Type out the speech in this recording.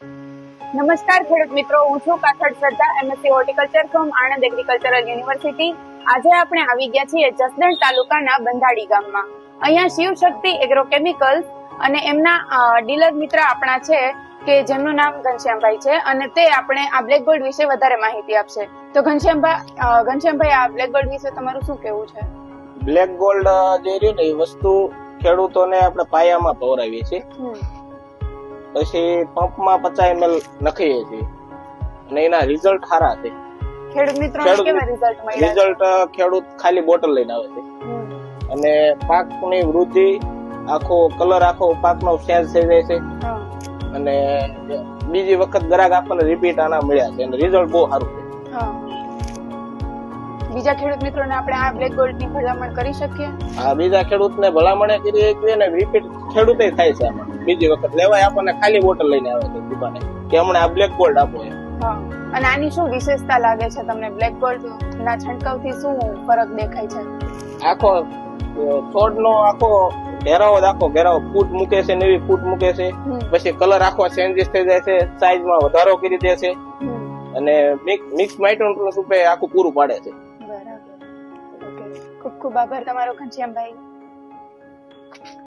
નમસ્કાર ખેડૂત મિત્રો હું છું Kathad Shraddha MSc horticulture from Anand agricultural university આજે આપણે આવી ગયા છીએ જસદણ તાલુકાના બંધાડી ગામમાં. અહીંયા શિવશક્તિ એગ્રોકેમિકલ્સ અને એમના ડીલર મિત્ર આપણા છે કે જેમનું નામ ઘનશ્યામભાઈ છે અને તે આપણે આ બ્લેક ગોલ્ડ વિશે વધારે માહિતી આપશે. તો ઘનશ્યામભાઈ ઘનશ્યામભાઈ આ બ્લેક ગોલ્ડ વિશે તમારું શું કેવું છે? બ્લેક ગોલ્ડ જે રહ્યું ને એ વસ્તુ ખેડૂતોને આપણે પાયામાં પવરાવીએ છીએ. પછી પંપમાં પચાસ એમએલ નખીએ છીએ. અને એના રિઝલ્ટ સારા છે. ખેડૂત રિઝલ્ટ ખેડૂત ખાલી બોટલ લઈને આવે છે. અને પાકની વૃદ્ધિ આખો કલર આખો પાકનો સેજ થઈ જાય છે. અને બીજી વખત ગ્રાહક આપણને રિપીટ આના મળ્યા છે. અને રિઝલ્ટ બહુ સારું છે. બીજા ખેડૂત મિત્રોને આપણે આ બ્લેક ગોલ્ડની ભલામણ કરી શકીએ? આ બીજા ખેડૂતને ભલામણે કરી શકીએ ને રિપીટ ખેડૂતે થાય છે બીજી વખત લેવાય આપણને ખાલી બોટલ લઈને આવે છે દુકાને. કે હમણાં આ બ્લેક ગોલ્ડ આપો એમ. અને આની શું વિશેષતા લાગે છે તમને બ્લેક ગોલ્ડ ના છંટકાવથી શું ફરક દેખાય છે? આખો છોડ નો આખો ઘેરાવો આખો ઘેરાવો. ફૂટ મૂકે છે નવી ફૂટ મૂકે છે. પછી કલર આખો ચેન્જીસ થઈ જાય છે. સાઈઝમાં વધારો કરી દે છે. અને મિક્સ માઇટ્રોન રૂપે આખું પૂરું પાડે છે. ઓકે. ખૂબ ખૂબ આભાર તમારો ઘનશ્યામભાઈ.